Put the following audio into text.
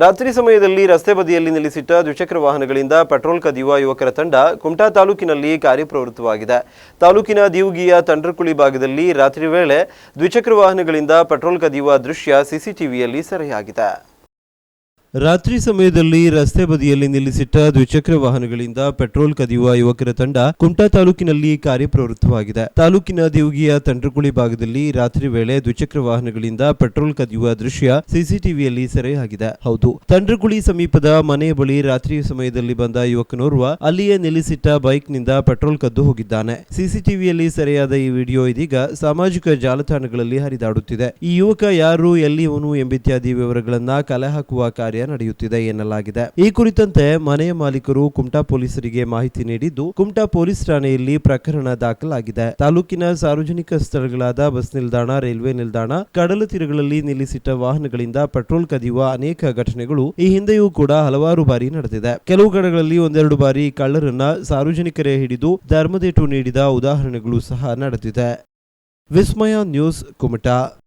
ರಾತ್ರಿ ಸಮಯದಲ್ಲಿ ರಸ್ತೆ ಬದಿಯಲ್ಲಿ ನಿಲ್ಲಿಸಿಟ್ಟ ದ್ವಿಚಕ್ರ ವಾಹನಗಳಿಂದ ಪೆಟ್ರೋಲ್ ಕದಿಯುವ ಯುವಕರ ತಂಡ ಕುಮಟಾ ತಾಲೂಕಿನಲ್ಲಿ ಕಾರ್ಯಪ್ರವೃತ್ತವಾಗಿದೆ. ತಾಲೂಕಿನ ದಿವುಗಿಯ ತಂಡ್ರಕುಳಿ ಭಾಗದಲ್ಲಿ ರಾತ್ರಿ ವೇಳೆ ದ್ವಿಚಕ್ರ ವಾಹನಗಳಿಂದ ಪೆಟ್ರೋಲ್ ಕದಿಯುವ ದೃಶ್ಯ ಸಿಸಿಟಿವಿಯಲ್ಲಿ ಸೆರೆಯಾಗಿದೆ. ರಾತ್ರಿ ಸಮಯದಲ್ಲಿ ರಸ್ತೆ ಬದಿಯಲ್ಲಿ ನಿಲ್ಲಿಸಿಟ್ಟ ದ್ವಿಚಕ್ರ ವಾಹನಗಳಿಂದ ಪೆಟ್ರೋಲ್ ಕದಿಯುವ ಯುವಕರ ತಂಡ ಕುಮಟಾ ತಾಲೂಕಿನಲ್ಲಿ ಕಾರ್ಯಪ್ರವೃತ್ತವಾಗಿದೆ. ತಾಲೂಕಿನ ದೇವಗಿಯ ತಂಡ್ರಕುಳಿ ಭಾಗದಲ್ಲಿ ರಾತ್ರಿ ವೇಳೆ ದ್ವಿಚಕ್ರ ವಾಹನಗಳಿಂದ ಪೆಟ್ರೋಲ್ ಕದಿಯುವ ದೃಶ್ಯ ಸಿಸಿಟಿವಿಯಲ್ಲಿ ಸೆರೆಯಾಗಿದೆ. ಹೌದು, ತಂಡ್ರಕುಳಿ ಸಮೀಪದ ಮನೆಯ ಬಳಿ ರಾತ್ರಿ ಸಮಯದಲ್ಲಿ ಬಂದ ಯುವಕನೋರ್ವ ಅಲ್ಲಿಯೇ ನಿಲ್ಲಿಸಿಟ್ಟ ಬೈಕ್ನಿಂದ ಪೆಟ್ರೋಲ್ ಕದ್ದು ಹೋಗಿದ್ದಾನೆ. ಸಿಸಿಟಿವಿಯಲ್ಲಿ ಸೆರೆಯಾದ ಈ ವಿಡಿಯೋ ಇದೀಗ ಸಾಮಾಜಿಕ ಜಾಲತಾಣಗಳಲ್ಲಿ ಹರಿದಾಡುತ್ತಿದೆ. ಈ ಯುವಕ ಯಾರು ಎಲ್ಲಿಯವನು ಎಂಬಿತ್ಯಾದಿ ವಿವರಗಳನ್ನ ಕಲೆ ಹಾಕುವ ಕಾರ್ಯ ನಡೆಯುತ್ತಿದೆ ಎನ್ನಲಾಗಿದೆ. ಈ ಕುರಿತಂತೆ ಮನೆಯ ಮಾಲೀಕರು ಕುಮಟಾ ಪೊಲೀಸರಿಗೆ ಮಾಹಿತಿ ನೀಡಿದ್ದು, ಕುಮಟಾ ಪೊಲೀಸ್ ಠಾಣೆಯಲ್ಲಿ ಪ್ರಕರಣ ದಾಖಲಾಗಿದೆ. ತಾಲೂಕಿನ ಸಾರ್ವಜನಿಕ ಸ್ಥಳಗಳಾದ ಬಸ್ ನಿಲ್ದಾಣ, ರೈಲ್ವೆ ನಿಲ್ದಾಣ, ಕಡಲ ತೀರಗಳಲ್ಲಿ ನಿಲ್ಲಿಸಿಟ್ಟ ವಾಹನಗಳಿಂದ ಪೆಟ್ರೋಲ್ ಕದಿಯುವ ಅನೇಕ ಘಟನೆಗಳು ಈ ಹಿಂದೆಯೂ ಕೂಡ ಹಲವಾರು ಬಾರಿ ನಡೆದಿದೆ. ಕೆಲವು ಕಡೆಗಳಲ್ಲಿ ಒಂದೆರಡು ಬಾರಿ ಕಳ್ಳರನ್ನ ಸಾರ್ವಜನಿಕರೇ ಹಿಡಿದು ಧರ್ಮದೇಟು ನೀಡಿದ ಉದಾಹರಣೆಗಳು ಸಹ ನಡೆದಿದೆ. ವಿಸ್ಮಯ ನ್ಯೂಸ್, ಕುಮಟಾ.